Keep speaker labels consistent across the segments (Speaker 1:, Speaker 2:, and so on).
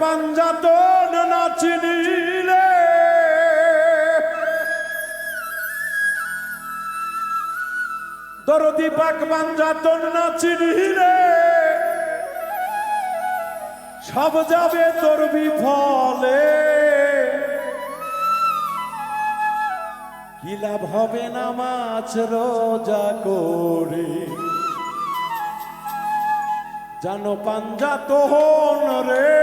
Speaker 1: ওরে পাক পাঞ্জাত নাচিনিলে দরদি পাক পাঞ্জাতন নাচিনিলে সব যাবে তোর বিফলে। কি লাভ হবে না মাছ রোজা করে? জানো পাঞ্জাত হন রে।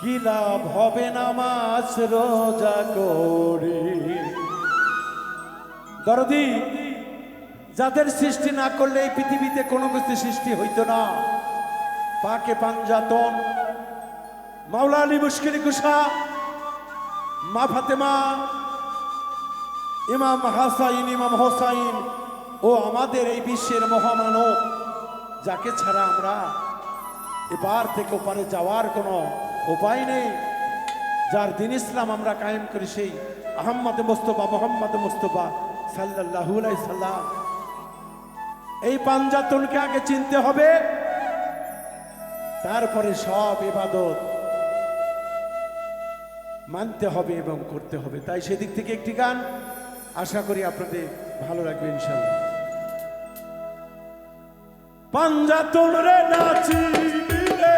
Speaker 1: কি লাভ হবে না মাছ রোজা করে? দরদি, যাদের সৃষ্টি না করলে এই পৃথিবীতে কোনো কিছু সৃষ্টি হইতো না। পাকে পাঞ্জাতন মাওলা আলী মুশকিল কুষা মা ফাতেমা, ইমাম হাসাইন, ইমাম হোসাইন ও আমাদের এই বিশ্বের মহামানব যাকে ছাড়া আমরা এবার থেকে ওপারে যাওয়ার কোনো উপায় নেই। যার দিন ইসলাম আমরা কায়েম করি সেই আহম্মদ মোস্তফা, মোহাম্মদ মোস্তফা আলাইহি সাল্লাম। এই পাঞ্জাতনকে আগে চিনতে হবে। তারপরে সব ইবাদত মানতে হবে এবং করতে হবে। তাই সেদিক থেকে একটি গান আশা করি আপনাদের ভালো লাগবে ইনশাল্লাহ পাঞ্জাতন রে নাচি রে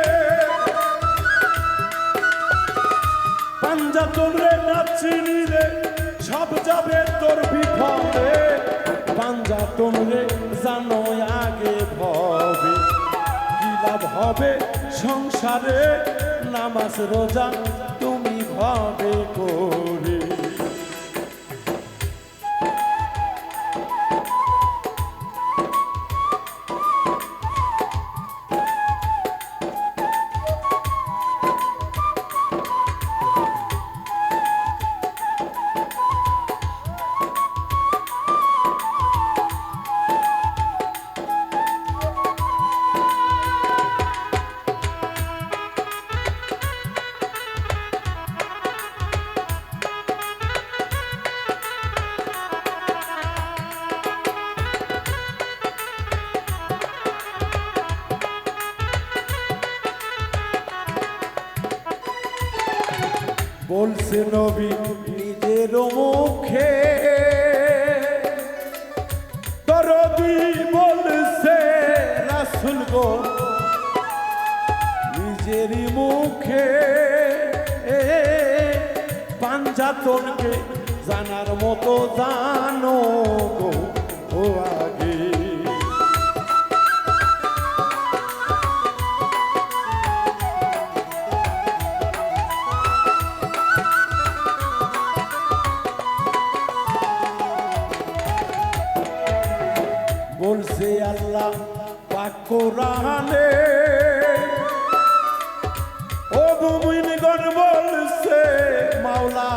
Speaker 1: পাঞ্জাতন রে নাচি রে সব যাবে তোর বিফলে পাঞ্জাতন রে জানো আগে ভবে, কি লাভ হবে সংসারে? নামাজ রোজা বলছে নবী, নিজের মুখে দরদি বলছে, রাসুল গো নিজেরই মুখে পাঞ্জাতনকে জানার মতো জানো গো, ও মুমিনগণ বলছে, মাওলা,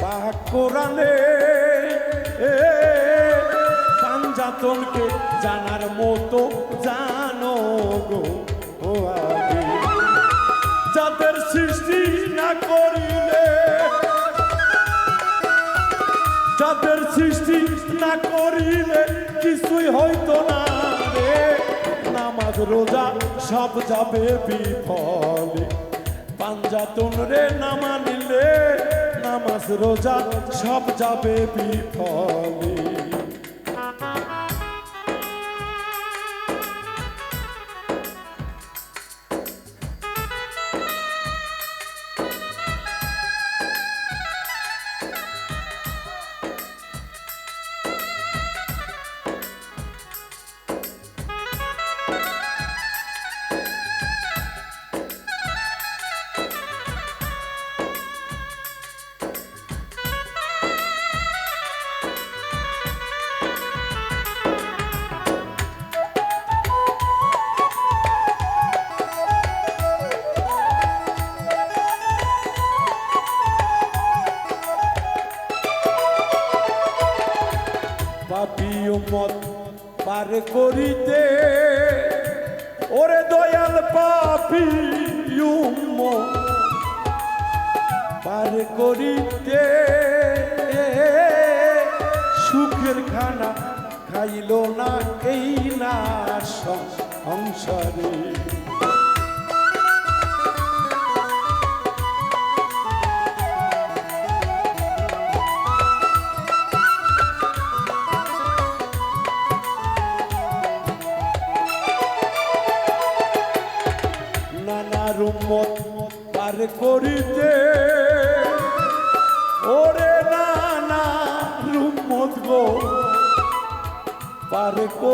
Speaker 1: পাক কোরআনে পাঞ্জাতনকে জানার মতো জানো গো, ও যাদের সৃষ্টি না করিলে যাদের সৃষ্টি না করিলে কিছুই হইতো না। রোজা সব যাবে বিফলে। পাঞ্জা রে নামা নিলে নামাজ রোজা সব যাবে বিফলে। ওরে দয়াল পাপি পার করিতে সুখের খানা পাইল না এই না সংসারে।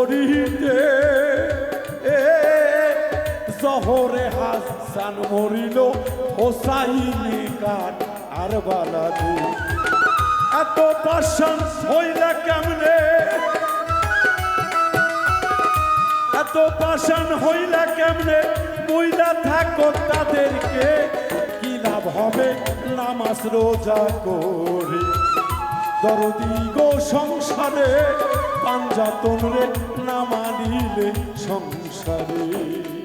Speaker 1: করিতে জহরে হাসান মরিল, হোসাইনি কাঠ আর বালাদু এত পাশান হইলা কেমনে? এত পাষাণ হইলা কেমনে? মইলা থাকো তাদেরকে, কি লাভ হবে? নামাজ রোজা করে। দরদি গো সংসারে পাঞ্জাতন রে নামানিলে সংসারে।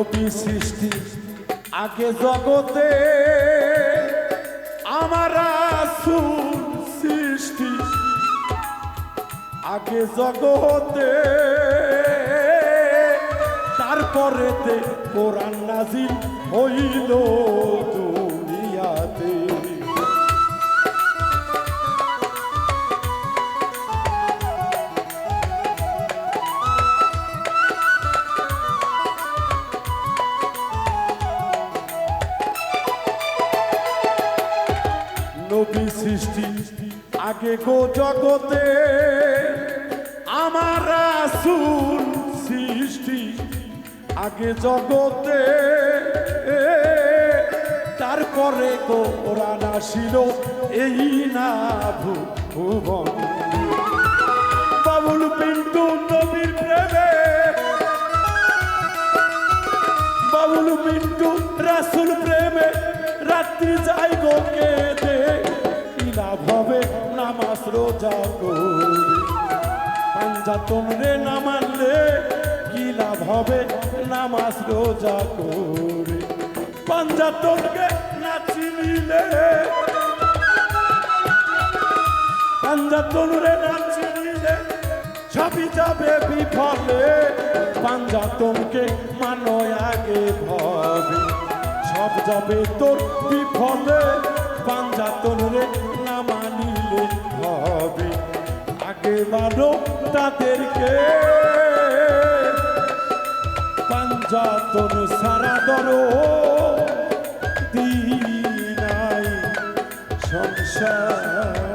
Speaker 1: নবী সৃষ্টি আগে জগতে আমার সৃষ্টি। আগে জগতে তারপরেতে কোরআন নাজিল হইল। দুনিয়াতে নবী সৃষ্টি। আগে গো জগতে আমার আসুন সৃষ্টি। আগে জগতে তারপরে গো কোরআন আসিল, এই না ভুবন। বাবুল পিন্টু নবীর প্রেমে। বাবুল মিন্টু রাসুল প্রেমে। রাত্রি যাই গো রোজা করে পাঞ্জাতন রে না নামাজ রোজা করে পাঞ্জাতনকে না চিনিলে পাঞ্জাতন রে না চিনিলে সবই যাবে বিফলে। পাঞ্জাতনকে মানো আগে ভবে সব যাবে তোর বিফলে। পাঞ্জাতন রে না মানিলে হবে আগে মানো তাদেরকে। পাঞ্জাতন সারা দরো দিনাই সংসার।